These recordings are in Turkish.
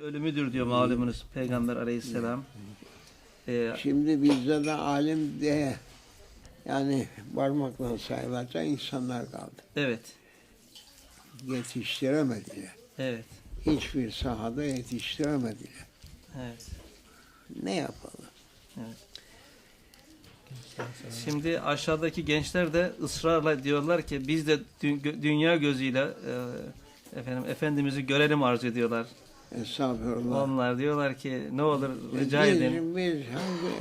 Ölümüdür diyor malumunuz Peygamber aleyhisselam. Ee, Şimdi bizde de alim diye yani parmakla sayılacak insanlar kaldı. evet, Yetiştiremediler. evet, Hiçbir sahada yetiştiremediler. evet. Ne yapalım? Şimdi aşağıdaki gençler de ısrarla diyorlar ki biz de dü- dünya gözüyle e, efendim Efendimiz'i görelim arzu ediyorlar. Estağfurullah. Onlar diyorlar ki ne olur rica biz, edin. biz hangi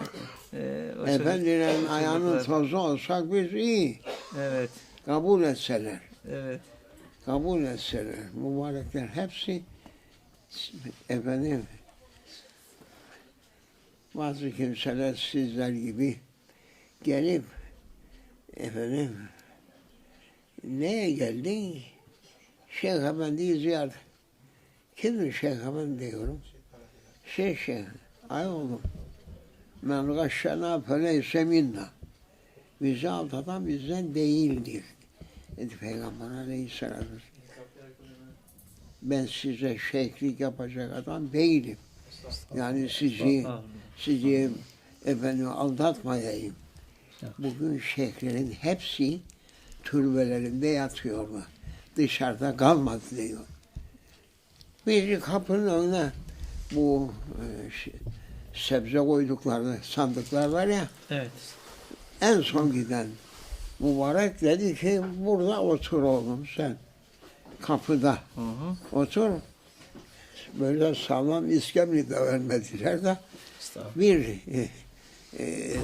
Ee, efendilerin ayağının tozu olsak biz iyi. Evet, Kabul etseler. evet, kabul etseler, mübarekler hepsi efendim bazı kimseler sizler gibi gelip efendim neye geldin? Şeyh Efendi'yi ziyaret. Kimdir Şeyh Efendi diyorum. Şey Şeyh, ay oğlum. Men gaşşana feleyse minna. Bizi aldatan bizden değildir. Dedi Peygamber Aleyhisselatü Vesselam. Ben size şeyhlik yapacak adam değilim. Yani sizi sizi efendim aldatmayayım. Bugün şeyhlerin hepsi türbelerinde yatıyorlar. Dışarıda kalmadı diyor. Bir kapının önüne bu e, şey, sebze koydukları sandıklar var ya evet. en son giden mübarek dedi ki burada otur oğlum sen. Kapıda Hı hı. otur. Böyle sağlam iskemli de vermediler de bir e, e,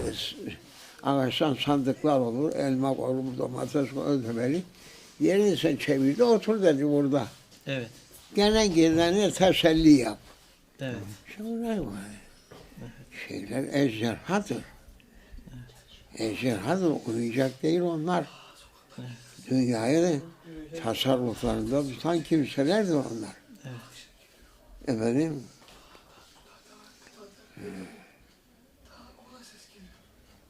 ağaçtan sandıklar olur, elma olur, domates öldürmeli. Yerini sen çevirdi, otur dedi burada. Evet, Gelen gelene teselli yap. evet. Ne var? Şeyler ejderhadır. Ejderhadır, uyuyacak değil onlar. Dünyayı da tasarruflarında tutan kimselerdir onlar. Evet. Efendim,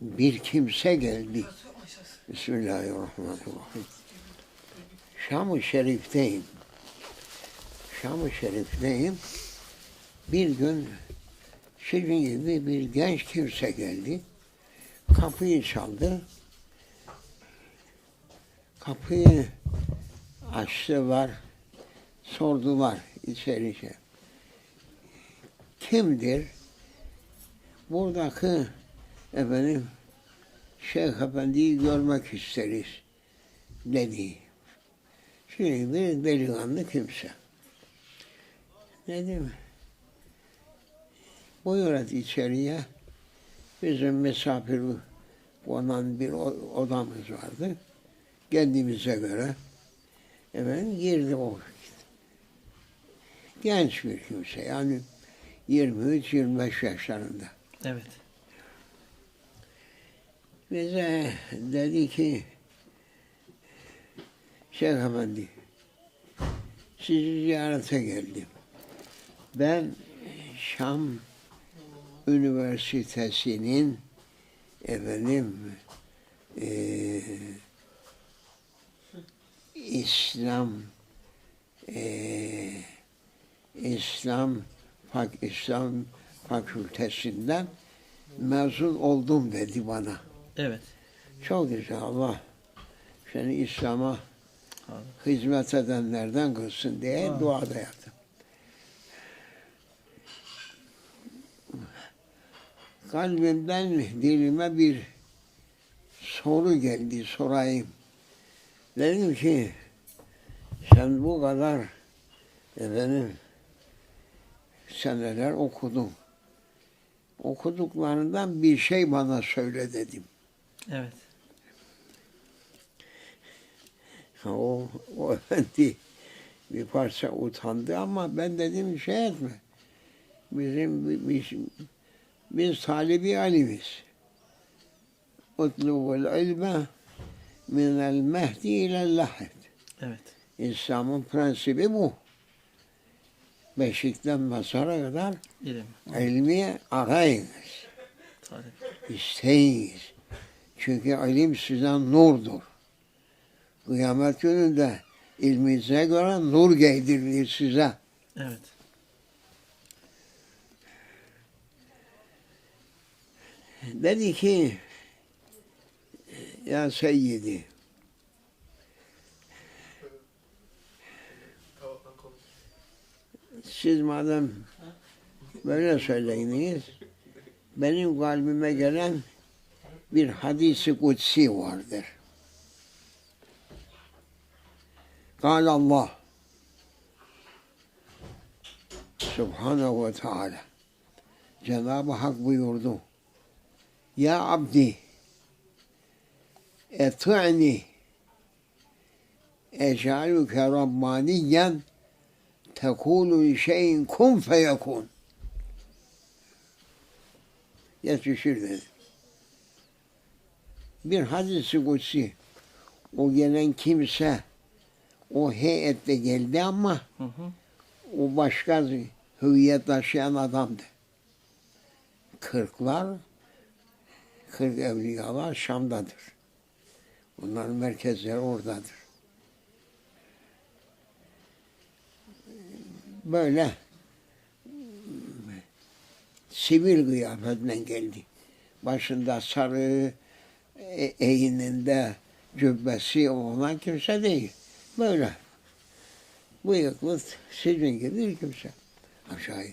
bir kimse geldi. Bismillahirrahmanirrahim. Şam-ı Şerif'teyim. Şam-ı Şerif'teyim. Bir gün sizin gibi bir genç kimse geldi. Kapıyı çaldı. Kapıyı açtılar. Sordular içeriye. Kimdir? Buradaki efendim Şeyh Efendi'yi görmek isteriz dedi. Şimdi bir delikanlı kimse. Dedim, buyur et içeriye. Bizim misafir olan bir odamız vardı. Kendimize göre. Efendim girdi o. Genç bir kimse yani 23-25 yaşlarında. Evet. Bize dedi ki Şeyh Efendi sizi ziyarete geldim. Ben Şam Üniversitesi'nin efendim eee İslam eee İslam Fak İslam Fakültesinden mezun oldum dedi bana. Evet. Çok güzel Allah seni İslam'a hizmet edenlerden kılsın diye Amin. duada yaptım. Kalbimden dilime bir soru geldi sorayım. Dedim ki sen bu kadar efendim seneler okudun. Okuduklarından bir şey bana söyle dedim. Evet. O, o efendi bir parça utandı ama ben dedim şey etme. Bizim biz, biz talibi alimiz. Utlubul ilme minel mehdi ile lahid. Evet. İslam'ın prensibi bu. Beşikten mezara kadar İlim. ilmi arayınız, isteyiniz. Çünkü ilim sizden nurdur. Kıyamet gününde ilminize göre nur giydirilir size. Evet. Dedi ki e, ya seyyidi siz madem böyle söyleyiniz benim kalbime gelen bir hadisi kutsi vardır. Kal Allah Subhanahu ve Teala Cenab-ı Hak buyurdu. Ya abdi eti'ni ec'aluke rabbaniyen tekulu şeyin kun feyekun Yetişir dedi. Bir hadisi kutsi o gelen kimse o heyette geldi ama Hı hı. o başka hüviyet taşıyan adamdı. Kırklar, kırk evliyalar Şam'dadır. Bunların merkezleri oradadır. Böyle sivil kıyafetle geldi. Başında sarı, e- eğininde cübbesi olan kimse değil. Böyle. Bıyıklı sizin gibi bir kimse. Aşağıya.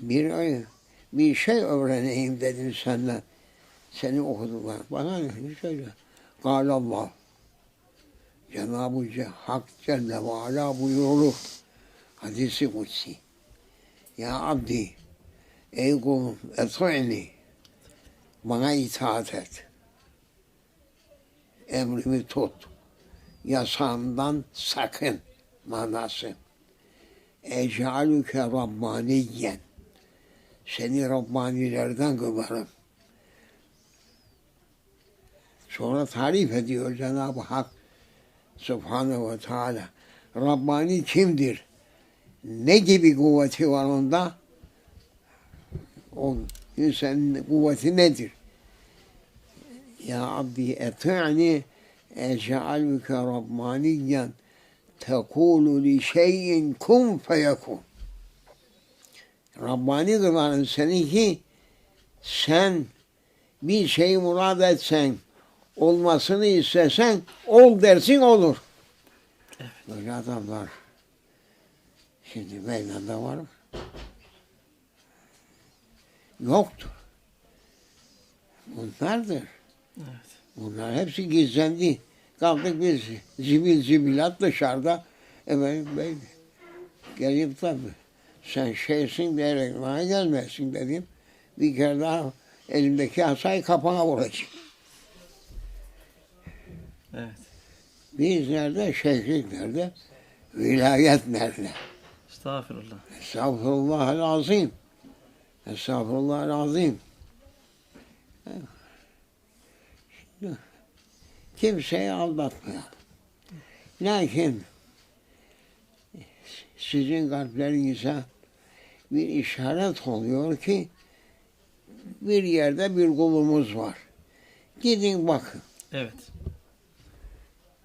Bir ay bir şey öğreneyim dedim senden. Seni okudular. Bana ne söyle. Kâle Allah. Cenab-ı Ce- Hak Celle ve Ala buyurur. Hadisi kutsi. Ya abdi. Ey kulum. Et'ini. Bana itaat et. Emrimi tut yasağımdan sakın manası. Ecalüke Rabbaniyen. Seni Rabbanilerden kılarım. Sonra tarif ediyor Cenab-ı Hak Subhanahu ve Teala. Rabbani kimdir? Ne gibi kuvveti var onda? O insanın kuvveti nedir? Ya Abdi eti'ni ec'aluke rabbaniyen tekulu li şeyin kun feyekun. Rabbani kılarım seni ki sen bir şeyi murad etsen, olmasını istesen, ol dersin olur. Böyle adamlar şimdi meydanda var mı? Yoktur. Bunlardır. Evet. Bunlar hepsi gizlendi. Kaldık biz zibil zibilat dışarıda. Evet bey gelip tabi sen şeysin diyerek bana gelmesin dedim. Bir kere daha elimdeki asayı kapana vuracağım. Evet. Biz nerede? Şeyhlik nerede? Vilayet nerede? Estağfurullah. Estağfurullah azim. Estağfurullah azim. Şimdi kimseyi aldatmayalım. Lakin sizin kalplerinize bir işaret oluyor ki bir yerde bir kulumuz var. Gidin bakın. Evet.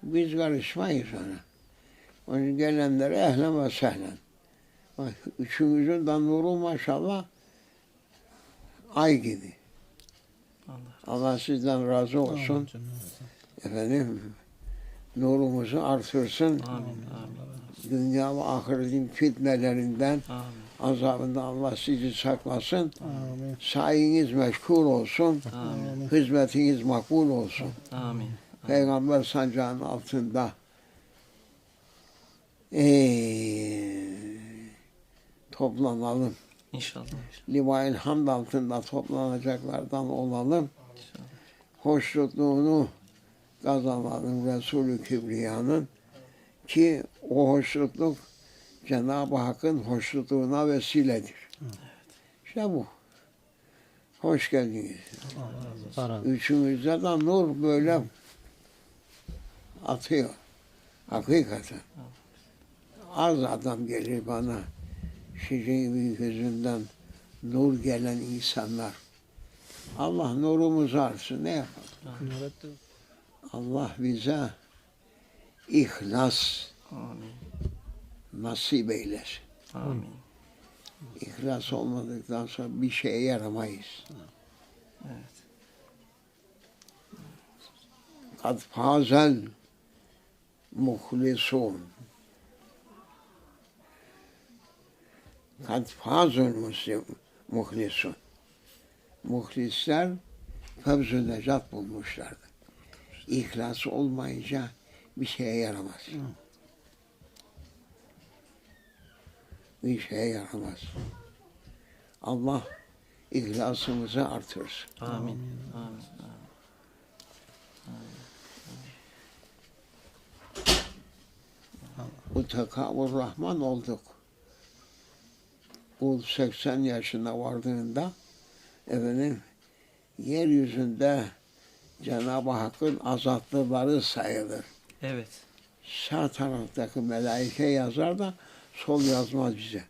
Biz karışmayız ona. Onun gelenlere ehlen ve sehlen. Bak, üçümüzün de nuru maşallah ay gibi. Allah. Allah sizden razı olsun. Efendim nurumuzu artırsın. Amin. Amin. Dünya ve ahiretin fitnelerinden, Amin. Azabından Allah sizi saklasın. Amin. Sayeniz meşgul olsun. Amin. Hizmetiniz makbul olsun. Amin. Peygamber sancağının altında eee, toplanalım. İnşallah. Livail hamd altında toplanacaklardan olalım. İnşallah. Hoşnutluğunu kazanalım Resulü Kibriya'nın ki o hoşnutluk Cenab-ı Hakk'ın hoşnutluğuna vesiledir. İşte bu. Hoş geldiniz. Üçümüzde de nur böyle atıyor. Hakikaten. Az adam gelir bana sizin gibi gözünden nur gelen insanlar. Allah nurumuzu artsın. Ne yapalım? Allah bize ihlas Amin. Nasip eylesin. Amin. İhlas olmadıktan sonra bir şeye yaramayız. Evet. Kad fazel muhlisun. Kad muslim muhlisun. Muhlisler fevzu necat bulmuşlardı. İhlas olmayınca bir şeye yaramaz. Bir şeye yaramaz. Allah ihlasımızı artırsın. Amin. Amin. Bu tekavür Rahman olduk. Kul 80 yaşına vardığında efendim yeryüzünde Cenab-ı Hakk'ın azatlıları sayılır. Evet. Sağ taraftaki melaike yazar da sol yazmaz bize.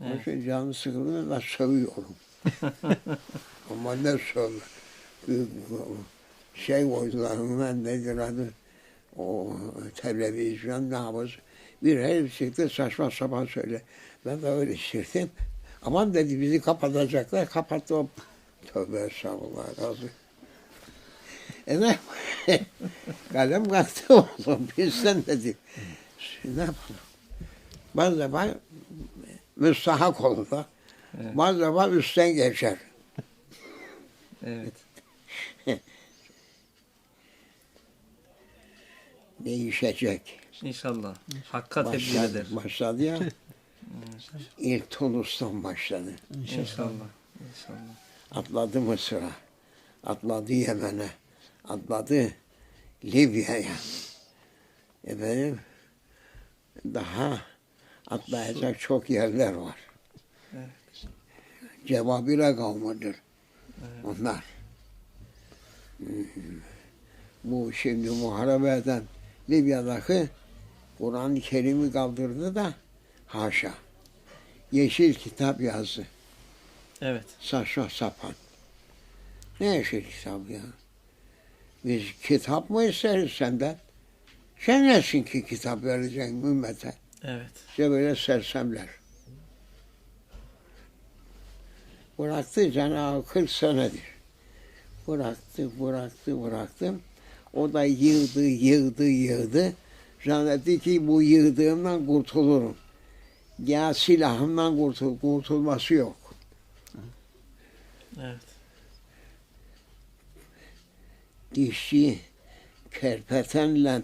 Onun Evet. için canı sıkıldığında da sövüyorum. Ama ne söv? Şey koydular hemen nedir adı? O televizyon ne yapız? Bir herif çıktı saçma sapan söyle. Ben de öyle işittim. Aman dedi bizi kapatacaklar. Kapattı o. Tövbe estağfurullah razı. E ne? Kalem kalktı oğlum. Bizden dedi. Şimdi ne yapalım? Bazı zaman müstahak olur da. Evet. Bazı zaman üstten geçer. Evet. Değişecek. İnşallah. Hakka tebliğ eder. Başladı, başladı ya. İlk Tunus'tan başladı. İnşallah. İnşallah. Atladı Mısır'a. Atladı Yemen'e. Atladı Libya'ya. Efendim daha atlayacak çok yerler var. Evet. Cevabire kavmidir Evet. onlar. Bu şimdi muharebe eden Libya'daki Kur'an-ı Kerim'i kaldırdı da haşa. Yeşil kitap yazdı. Evet. Saçma sapan. Ne yeşil kitap ya? Biz kitap mı isteriz senden? Sen nesin ki kitap vereceksin ümmete? Evet. İşte böyle sersemler. Bıraktı Cenab-ı 40 senedir. Bıraktı, bıraktı, bıraktı. O da yığdı, yığdı, yığdı. Zannetti ki bu yığdığımdan kurtulurum. Ya silahımdan kurtul, kurtulması yok. Evet. Dişçi kerpetenle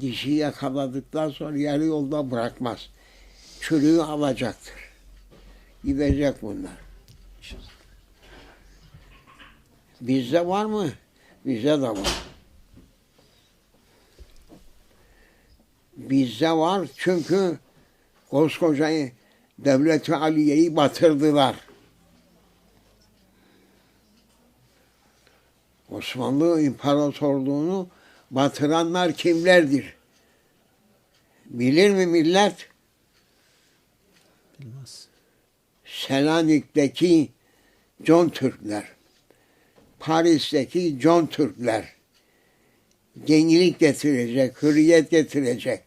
dişi yakaladıktan sonra yarı yolda bırakmaz. Çürüğü alacaktır. Gidecek bunlar. Bizde var mı? Bizde de var. Bizde var çünkü koskoca devlet-i aliyeyi batırdılar. Osmanlı İmparatorluğunu batıranlar kimlerdir? Bilir mi millet? Bilmez. Selanik'teki John Türkler, Paris'teki John Türkler yenilik getirecek, hürriyet getirecek.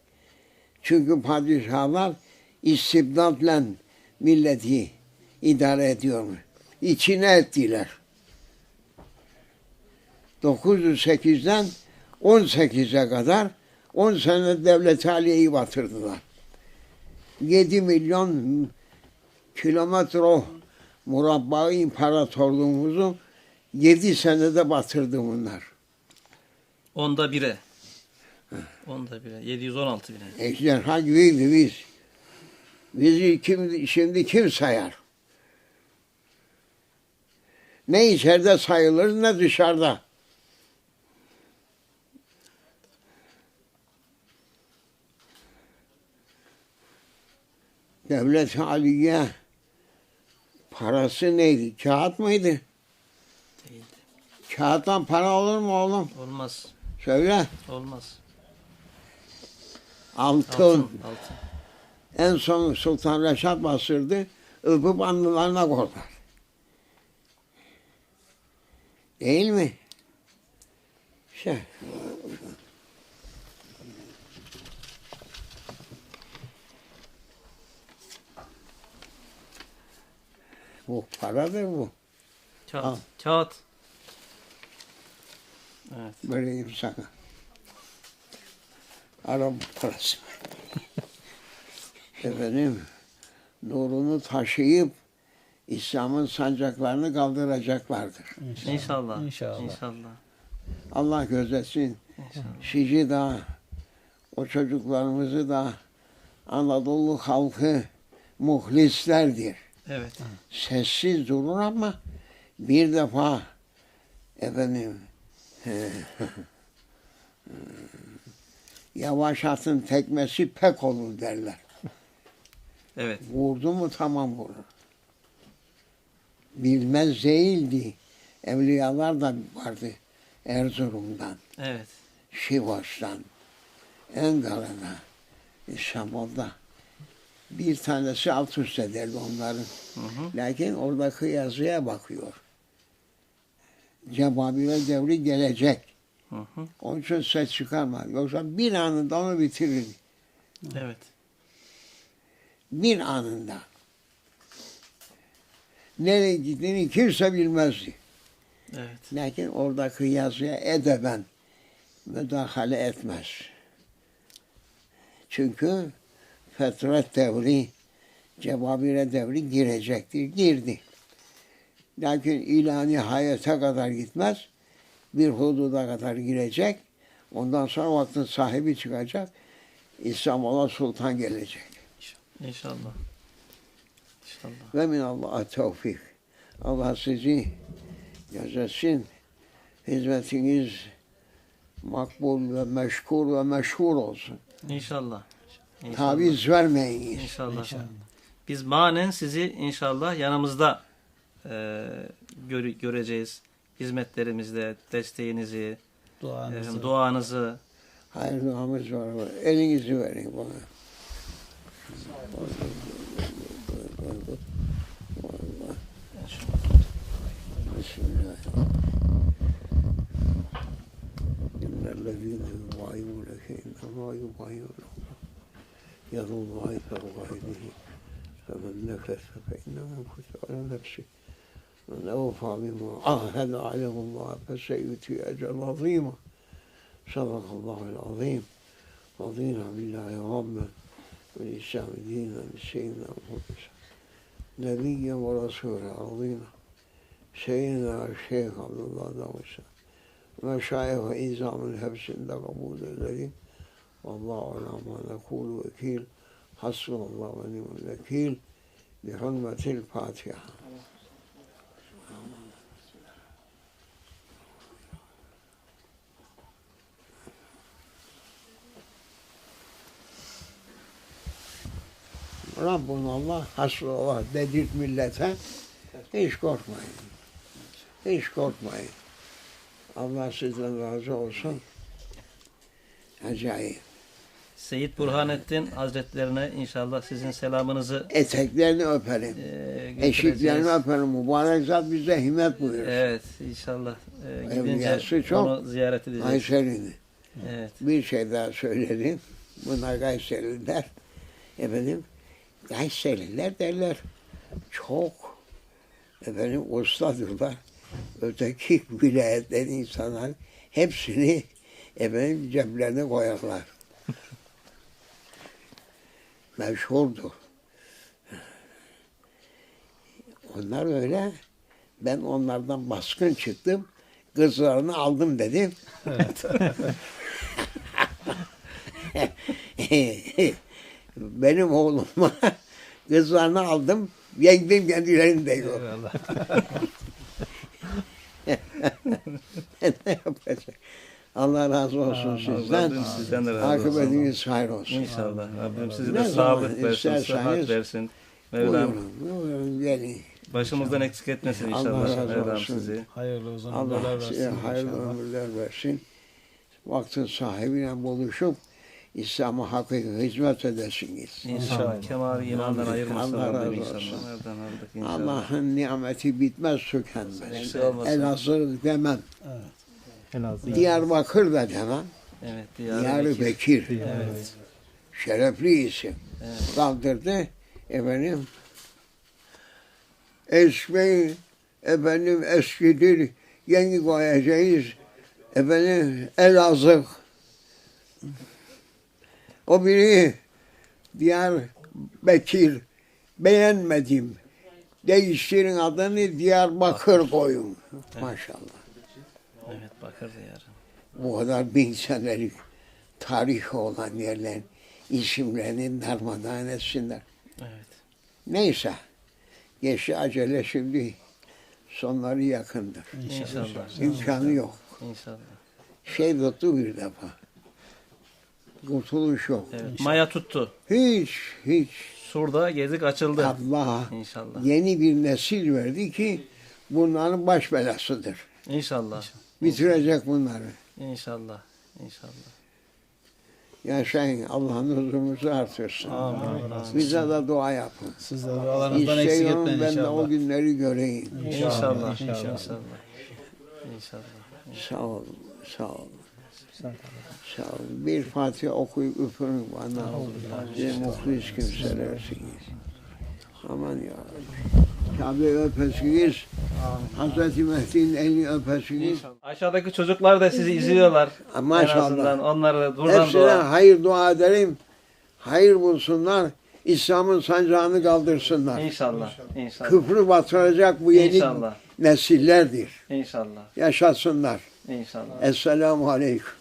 Çünkü padişahlar istibdatla milleti idare ediyormuş. İçine ettiler. 908'den 18'e kadar 10 sene devlet aliyeyi batırdılar. 7 milyon kilometre murabba imparatorluğumuzu 7 senede batırdı bunlar. Onda bire. Onda bire. 716 bine. Ejderha gibiydi biz. Bizi kim, şimdi kim sayar? Ne içeride sayılır ne dışarıda. Devlet Aliye parası neydi? Kağıt mıydı? Değildi. Kağıttan para olur mu oğlum? Olmaz. Söyle. Olmaz. Altın. Altın. Altın. En son Sultan Reşat bastırdı. Öpüp anılarına koydular. Değil mi? Şey. Bu paradır bu. Kağıt. Al. Kağıt. Evet. Vereyim sana. Arap parası. Efendim, nurunu taşıyıp İslam'ın sancaklarını kaldıracaklardır. İnşallah. İnşallah. İnşallah. Allah gözetsin. Sizi de, o çocuklarımızı da Anadolu halkı muhlislerdir. Evet. Sessiz durur ama bir defa efendim yavaş atın tekmesi pek olur derler. Evet. Vurdu mu tamam vurur. Bilmez değildi. Evliyalar da vardı Erzurum'dan. Evet. Sivas'tan, Engara'da, İstanbul'da. Bir tanesi alt üst ederdi onların. Hı hı. Lakin oradaki yazıya bakıyor. Cebabire devri gelecek. Hı hı. Onun için ses çıkarma. Yoksa bir anında onu bitirir. Evet. Bir anında. Nereye gittiğini kimse bilmezdi. Evet. Lakin oradaki yazıya edeben müdahale etmez. Çünkü fetret devri, cebabire devri girecektir. Girdi. Lakin ilani hayata kadar gitmez. Bir hududa kadar girecek. Ondan sonra vaktin sahibi çıkacak. İstanbul'a sultan gelecek. İnşallah. İnşallah. Ve minallah tevfik. Allah sizi gözetsin. Hizmetiniz makbul ve meşkur ve meşhur olsun. İnşallah. İnşallah. taviz vermeyin. İnşallah. inşallah. Biz manen sizi inşallah yanımızda e, göre, göreceğiz. Hizmetlerimizde desteğinizi, duanızı. Efendim, duanızı. Hayır duamız var. Elinizi verin bana. Bismillahirrahmanirrahim. İnnellezîne yuvâyûneke innamâ yuvâyûneke الله فوق أيديهم فمن نكث فإنما ينكث على نفسه. من أوفى بما عاهد عليه الله فسيؤتي أجرا عظيما. صدق الله العظيم. رضينا بالله ربا. والإسلام دينا بسيدنا محمد. نبيا ورسولا رضينا سيدنا الشيخ عبد الله داوسا مشايخ إيزام الحبس عند قبول الذي والله على ما نقول وكيل حسبنا الله ونعم الوكيل بحرمة الفاتحة Rabbun Allah, hasbunallah dedik millete. Hiç korkmayın. Hiç korkmayın. Allah sizden razı olsun. Acayip. Seyit Burhanettin Hazretlerine inşallah sizin selamınızı Eteklerini öperim. e, götüreceğiz. Eşiklerini öperim. Mübarek zat bize himmet buyurur. Evet inşallah e, gidince Evliyası çok. onu ziyaret edeceğiz. Kayseri'ni. Evet. Bir şey daha söylerim. Bunlar Kayseriler. Efendim, Kayseriler derler. Çok efendim ustadırlar. Öteki vilayetlerin insanlar hepsini efendim ceplerine koyarlar. Meşhurdur. Onlar öyle. Ben onlardan baskın çıktım. Kızlarını aldım dedim. Benim oğluma kızlarını aldım. Yendim kendilerini de yok. Eyvallah. ne yapacak? Allah razı olsun Allah sizden. Rabbim sizden de razı olsun. Akıbetiniz hayır olsun. İnşallah. Rabbim size de sağlık versin, sıhhat versin. Mevlam Buyurun, buyurun gelin. başımızdan eksik etmesin Allah inşallah. razı Mevlam olsun. sizi. Hayırlı uzun Allah size hayırlı inşallah. ömürler versin. Vaktin sahibiyle buluşup İslam'a hakiki hizmet edesiniz. İnşallah. İnşallah. Kemal imandan ayırmasın Allah razı inşallah. olsun. İnşallah. Allah'ın nimeti bitmez tükenmez. Elazığ demem. Elazığ. Diyarbakır da demem. Evet. Diyarbakır Bekir. Evet. Şerefli isim. Evet. Kaldırdı efendim eski efendim eskidir yeni koyacağız efendim Elazığ o biri Diyarbakır beğenmedim değiştirin adını Diyarbakır koyun maşallah Evet Bakır Diyarı. bu kadar bin senelik tarihi olan yerlerin isimlerini darmadağın etsinler. Evet. Neyse. Geçti acele şimdi sonları yakındır. İnşallah. İmkanı yok. İnşallah. Şey tuttu bir defa. Kurtuluş yok. Evet. Maya tuttu. Hiç, hiç. Surda gezik açıldı. Allah İnşallah. yeni bir nesil verdi ki bunların baş belasıdır. İnşallah. Bitirecek bunları. İnşallah. İnşallah. Yaşayın. Allah'ın huzurumuzu artırsın. Amin. Bize de dua yapın. Siz de dualarınızdan eksik etmeyin ben de o inşallah. günleri göreyim. İnşallah. İnşallah. İnşallah. İnşallah. Sağ ol, sağ ol, Sağ ol. sağ ol. Bir Fatiha okuyup üfürün bana. Size muhlis kimselersiniz. Aman ya Rabbi. Kabe öpesiniz. Hazreti Mehdi'nin elini öpesiniz. Aşağıdaki çocuklar da sizi izliyorlar. Maşallah. azından onları buradan Hepsine dua. hayır dua ederim. Hayır bulsunlar. İslam'ın sancağını kaldırsınlar. İnşallah. İnşallah. Küfrü batıracak bu yeni İnşallah. nesillerdir. İnşallah. Yaşasınlar. İnşallah. Esselamu Aleyküm.